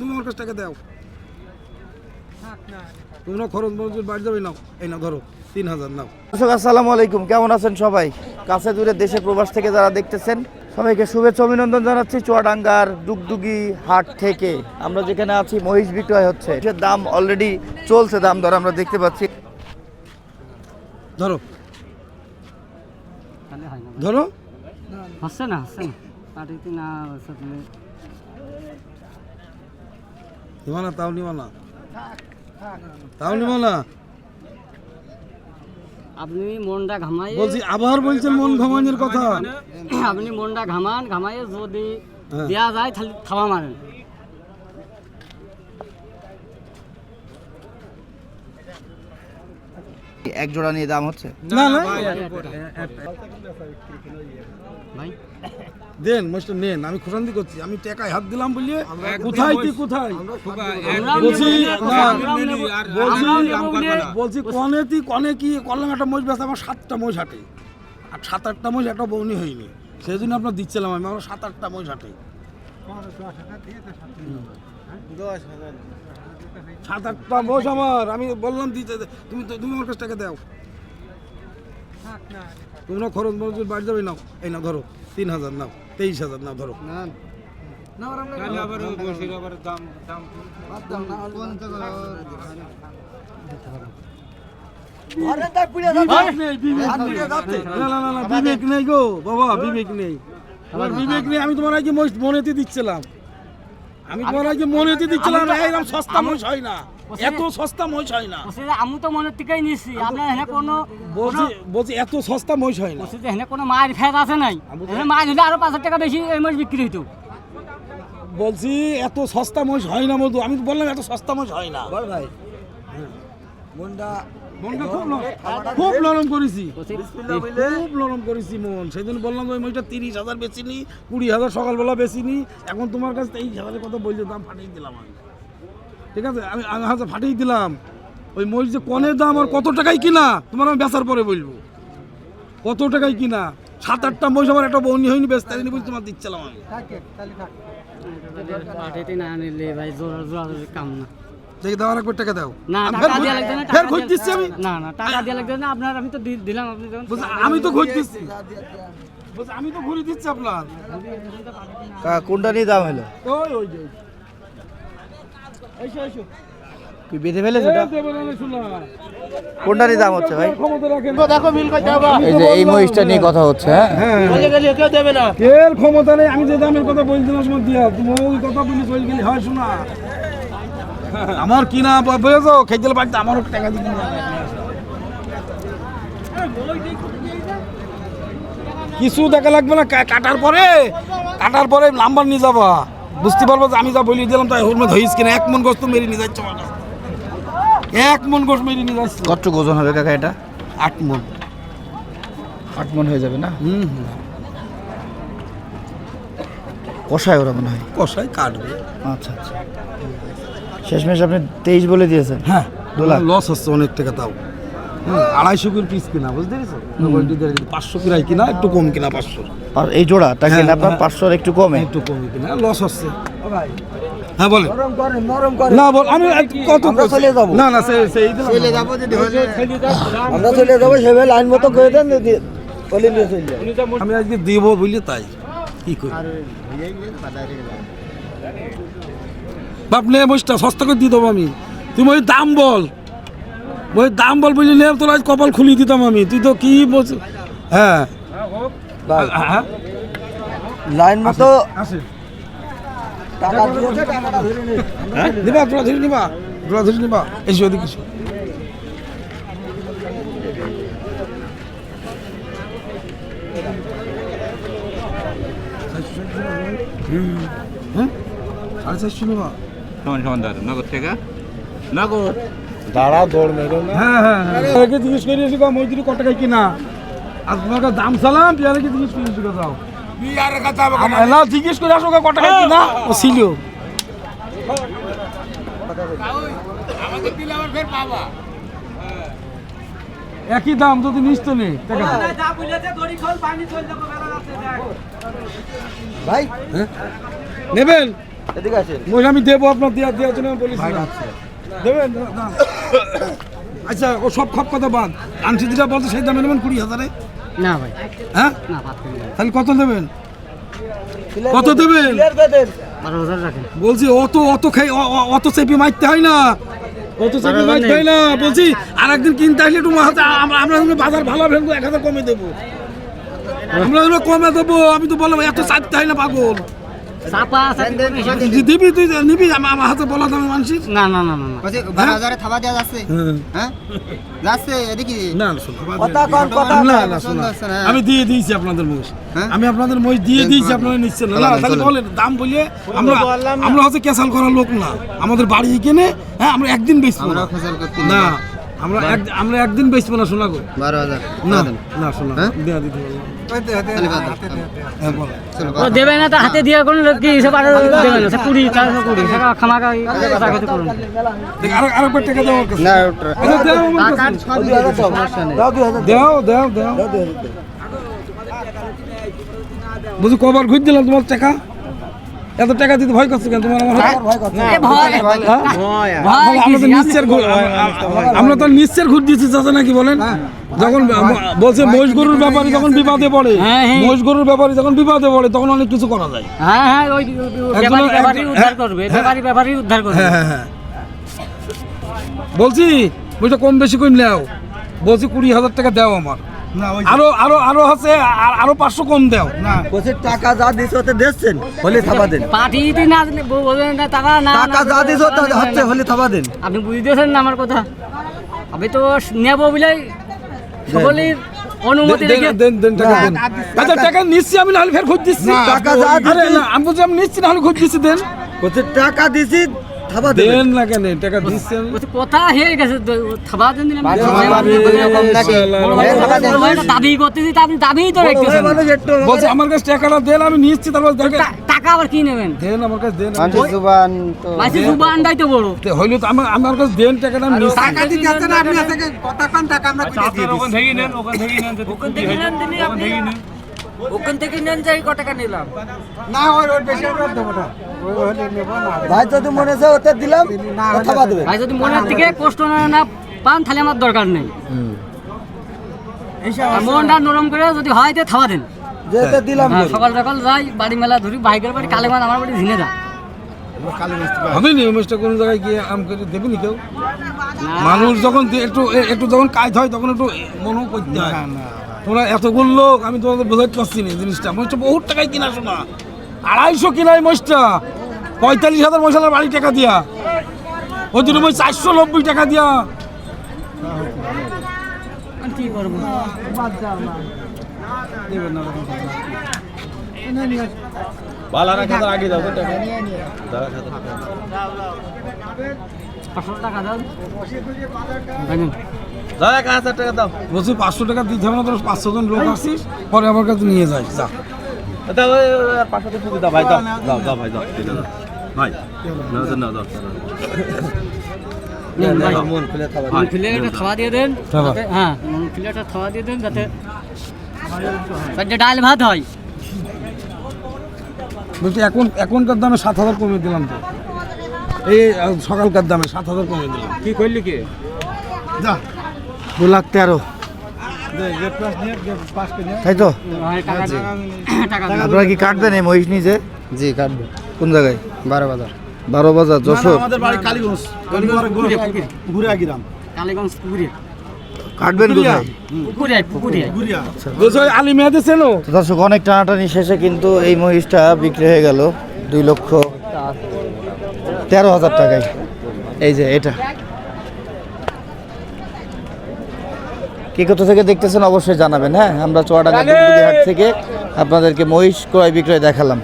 তুমি আমার কাছ টাকা দাও। তোমরা খরচ মরচ বাড়ি যাবে নাও এই নাও ধরো তিন হাজার নাও। দর্শক আসসালামু আলাইকুম। কেমন আছেন সবাই? কাছে দূরে দেশে প্রবাস থেকে যারা দেখতেছেন সবাইকে শুভেচ্ছা অভিনন্দন জানাচ্ছি চুয়াডাঙ্গার ডুগডুগি হাট থেকে। আমরা যেখানে আছি মহিষ বিক্রয় হচ্ছে। দাম অলরেডি চলছে দাম দর আমরা দেখতে পাচ্ছি। ধরো। ধরো। হচ্ছে না হচ্ছে না পার্টিতে না হচ্ছে তুমি নিবা না তাও নিব না। তাও নিব না। আপনি মনটা ঘামাই বলছি আবার বলছেন মন ঘামানোর কথা। আপনি মনটা ঘামান ঘামাইয়ে যদি হ্যাঁ। দেয়া যায় তাহলে থাবা মারেন। এক জোড়া নিয়ে দাম হচ্ছে? না না ভাই দেন মোস্টার নেন আমি খোসান্দি করছি। আমি টাকায় হাত দিলাম বলিয়ে কোথায় কি কোথায়? বলছি বলছি কনে তুই কনে কি একটা মোষ বেচা আমার সাতটা মোষ হাটে। আর সাত আটটা মোষ একটা বউনি হয়নি। সেই জন্য আপনার দিচ্ছিলাম আমি আমার সাত আটটা মোষ হাটে। সাত আটটা মোষ আমার। আমি বললাম দিতে তুমি তুমি আমার কাছ টাকা দাও। তোমরা খরচ মরচ বাড়ি যাবে নাও। এই নাও ধরো তিন হাজার নাও তেইশ হাজার নাও ধরো। না না না না বিবেক নেই গো বাবা বিবেক নেই। আমার বিবেক নেই আমি তোমার আগে মোষ- মনেতে দিচ্ছিলাম। আমি তোমার আগে মনেতে দিচ্ছিলাম এরকম সস্তা মোষ হয় না। এত সস্তা মোষ হয় না। বলছি আমি তো মনের থেকেই নিচ্ছি আপনার এখানে কোনো বলছি বলছি এত সস্তা মোষ হয় না। বলছি যে এখানে কোনো মায়ের ফেদ আছে নাই? মাছ হলে আরও পাঁচ হাজার টাকা বেশি এই মাছ বিক্রি হইতো। বলছি এত সস্তা মোষ হয় না মধু আমি তো বললাম এত সস্তা মোষ হয় না। ভাই। মনটা খুব নরম খুব নরম করেছি। খুব নরম করেছি মন। জন্য বললাম ওই মইটা তিরিশ হাজার বেশি নি কুড়ি হাজার সকালবেলা বেশি নি এখন তোমার কাছে তেইশ হাজারের কথা বলছে দাম ফাটিয়ে দিলাম আমি। ঠিক আছে? আমি আমি হাজার ফাটিয়ে দিলাম। ওই মহিষ যে কনের দাম আর কত টাকায় কিনা তোমার আমি বেচার পরে বলব। কত টাকায় কিনা? সাত আটটা মহিষ আমার একটা বৌনি হয়নি বেশ তাই বলছি তোমার দিচ্ছিলাম আমি। না নিলে ভাই জোর জোর কাম না। দেখি দেওয়ার একবার টাকা দাও। না টাকা ফের লাগবে না ফের দেওয়া- দিচ্ছি আমি? না না টাকা দেওয়া লাগবে না আপনার আমি তো দিলাম আপনি যখন আমি তো ঘুরে দিচ্ছি। আমি তো ঘুরে দিচ্ছি আপনার। কোনটা নিয়ে দাম হলো? ওই ওই এসো এসো। তুই বেঁধে ফেলেছ ওটা দেবে না না শোনা। দাম হচ্ছে ভাই? ক্ষমতা রাখেন। এই যে এই মহিষটা নিয়ে কথা হচ্ছে হ্যাঁ? হ্যাঁ। কের ক্ষমতা নেই আমি যে দামের কথা বলছিলাম তোমার দিয়া তুমি ওই কথা বলি চলে গেলি হয় শোনা। আমার কিনা বুঝেছ খেতে বাড়িতে আমারও টাকা দিবি কিছু দেখা লাগবে না কা- কাটার পরে কাটার পরে নাম্বার নিয়ে যাবা। বুঝতে পারব যে আমি যা বলি দিলাম তাই ওর মধ্যে হইস কিনা। এক মন গোস্ত মেরে নিয়ে যাচ্ছে এক মন গোস্ত মেরে নিয়ে যাচ্ছে। কত ওজন হবে কাকা এটা? আট মন। আট মন হয়ে যাবে না? হুম। হুম কষায় ওরা মনে হয়? কষাই কাটবে। আচ্ছা আচ্ছা। শেষমেশ আপনি তেইশ বলে দিয়েছেন। হ্যাঁ দু লাখ। লস হচ্ছে অনেক টাকা তাও। আড়াইশো করে পিস কিনা বুঝতে পেরেছ পাঁচশো কিনাই কিনা একটু কম কিনা পাঁচশো। আর এই জোড়াটা হ্যাঁ, কিনা আপনার হ্যাঁ। পাঁচশোর একটু কমে? একটু কম কিনা লস হচ্ছে। হ্যাঁ বলে না বল আমি কত চলে যাব। না না সে সেই চলে যাব আমরা চলে যাব সেভাবে লাইন মতো করে দেন আমি আজকে দিব বুঝলি তাই। কি করি? বাপ নে বসটা সস্তা করে দিয়ে দেবো আমি। তুমি ওই দাম বল। ওই দাম বল বুঝলি নে তোর আজ কপাল খুলি দিতাম আমি। তুই তো কি বলছ হ্যাঁ। হ্যাঁ। লাইন মতো ধরে হ্যাঁ? নিবা তোরা ধরে নিবা। নিবা। নিবা। সমান সমান দাঁড় নগদ দাঁড়া দৌড় মেরো হ্যাঁ হ্যাঁ হ্যাঁ। আগে জিজ্ঞেস করে এসে মজুরি কত টাকায় কিনা? আর তোমাকে দাম সালাম পেয়ারাকে জিজ্ঞেস করে এসে যাও না জিজ্ঞেস করে আসো কত টাকায় কিনা? ও ছিল। একই দাম যদি নেই দাও। ভাই হ্যাঁ? নেবেন? এদিকে আসেন। মহিলা আমি দেবো আপনার দেওয়ার দেওয়ার জন্য না। দেবেন? না। আচ্ছা ও সব খপ কথা বাদ। আনছি যেটা বলছে সেই দামে নেবেন কুড়ি হাজারে? না ভাই। হ্যাঁ? না তাহলে কত দেবেন? কত দেবেন। বলছি অত অত খাই অত চেপে মারতে হয় না। অত চেপে মারতে হয় না। বলছি আর একদিন কিনতে আসলে একটু মাথা আমরা আমরা বাজার ভালো ভেঙে এক হাজার কমে দেবো। আমরা কমে দেবো। আমি তো বললাম এত চাপতে হয় না পাগল। চাপা আছে দিবি তুই নিবি আমার আমার হাতে বলা দামে মানসিক না না না না না। বলছি বারো হাজারে থাবা দেওয়া যাচ্ছে। হ্যাঁ হ্যাঁ যাচ্ছে এদিকে না না কথা কন কথা না না শোনো। সুন্দর আছে না। আমি দিয়ে দিয়েছি আপনাদের মহিষ? আমি আপনাদের মহিষ দিয়ে দিয়েছি আপনারা নিচ্ছেন না। না, তাহলে বলেন দাম বলিয়ে আমরা আমরা হচ্ছে ক্যাসাল করার লোক না। আমাদের বাড়ি কিনে হ্যাঁ আমরা একদিন বেচবো না। ফসল করতে না আমরা আমরা একদিন বেচবো না শোনা গো। বারো হাজার। না শোনা। হ্যাঁ? দিতে পারব হ্যাঁ বলো। চলো ও দেবে না তো হাতে দিয়ে কোন লোক কি সব আর দেবে না কুড়ি চারশো কুড়ি সেটা খামাকা কথা কথা করুন। দেখ আরও আরও কয়েক টাকা দাও আমার কাছে। না ওটা- দাও আমার কাছে। দাও দুই হাজার দাও দাও দাও বুঝি কবার ঘুর দিলাম তোমার টাকা? এত টাকা দিতে ভয় করছ কেন? তোমার আমার হ্যাঁ? ভয় আমরা তো কিসে? নিশ্চয়ের ঘুর আমরা তো নিশ্চয়ের ঘুর দিচ্ছি চাচা নাকি বলেন? যখন বলছে মহিষ গরুর ব্যাপারে যখন বিবাদে পড়ে হ্যাঁ, হ্যাঁ। মহিষ গরুর ব্যাপারে যখন বিবাদে পড়ে তখন অনেক কিছু করা যায়। হ্যাঁ হ্যাঁ ওই ব্যাপারী এক- ব্যাপারী উদ্ধার হ্যাঁ, করবে হ্যাঁ। ব্যাপারী ব্যাপারী উদ্ধার করবে। হ্যাঁ হ্যাঁ হ্যাঁ। বলছি বইটা কম বেশি করে নাও বলছি কুড়ি হাজার টাকা দাও আমার। আরও আরও আরও আছে আর- আরও পাঁচশো কম দাও। না। বলছে টাকা যা দিছো ওতে দিচ্ছেন হলে থাবা দেন। না বলবেন না তারা না টাকা যা দিছো হচ্ছে না। হলে থাবা দেন। আপনি বুঝতেছেন না আমার কথা? আমি তো নেব বলে সকলের অনুমতি দেন দেন দেন টাকা দেন। আচ্ছা টাকা নিচ্ছি আমি নাহলে ফের খোঁজ দিচ্ছি টাকা যা আরে না আমি বলছি আমি নিচ্ছি নাহলে খোঁজ দিচ্ছি দেন। বলছে টাকা দিছি থাবা দেন দেন না কেন টাকা দিচ্ছি কথা হয়ে গেছে থাবা দেন দাবি করতেছি আপনি দাবিই তো রাখতেছেন মানুষ আমার কাছে টাকাটা দেন আমি নিচ্ছি তারপর টাকা আবার কি নেবেন? দেন আমার কাছে দেন। মানুষের জুবান তো মাসি জুবানটাই তো বড়। হইলে তো আমার আমার কাছে দেন টাকাটা আমি নিচ্ছি। টাকা দিতে ওখান থেকে নেন। যাই ক টাকা নিলাম? ভাই যদি মনে দিলাম থাবা দেবে। ভাই যদি মনের থেকে কষ্ট না না পান তাহলে আমার দরকার নেই। মনটা নরম করে যদি হয় তো থাবা দেন। যেতে দিলাম। হ্যাঁ, সকাল সকাল যাই বাড়ি মেলা ধরি বাইকের বাড়ি কালেমান আমার বাড়ি ঝিনে নি কোনো জায়গায় গিয়ে আম করে দেবে নি কেউ? মানুষ যখন দে- একটু একটু যখন কাজ হয় তখন একটু মনও করতে হয়। তোমরা এতগুলো লোক আমি তোমাদের বোঝাতে পারছি না জিনিসটা। মহিষটা বহুত টাকায় কিনা শোনা আড়াইশো কিনাই মহিষটা। পঁয়তাল্লিশ হাজার মশলার বাড়ি টাকা দিয়া। ওই জন্য মই চারশো নব্বই টাকা দিয়া। আর কি করব? পাঁচশো টাকা দাও। ভাই, বলছি পাঁচশো টাকা দিতে হবে না তোর পাঁচশো জন লোক আসছিস পরে আমার কাছে নিয়ে যাই যা। ভাই। মন মন খুলে একটা খাওয়া দিয়ে দেন হ্যাঁ মন খাওয়া দিয়ে দেন যাতে ডাল ভাত হয়। বলছি এখন এখনকার দামে সাত হাজার কমে দিলাম তো। এই সকালকার দামে সাত হাজার কমে দিলাম। কি করলি কি? যা দু লাখ তেরো। তাই তো? হ্যাঁ। আপনারা কি কাটবেন এই মহিষ নিজে? জি কাটবো। কোন জায়গায়? বারো বাজার। বারো বাজার যশোর। আমাদের বাড়ি কালীগঞ্জ। ঘুরে কালীগঞ্জ কাটবেন দর্শক অনেক টানাটানি শেষে কিন্তু এই মহিষটা বিক্রি হয়ে গেল। দুই লক্ষ তেরো হাজার টাকায়। এই যে এটা। কে কোথা থেকে দেখতেছেন অবশ্যই জানাবেন হ্যাঁ? আমরা চুয়াডাঙ্গা হাট থেকে আপনাদেরকে মহিষ ক্রয় বিক্রয় দেখালাম।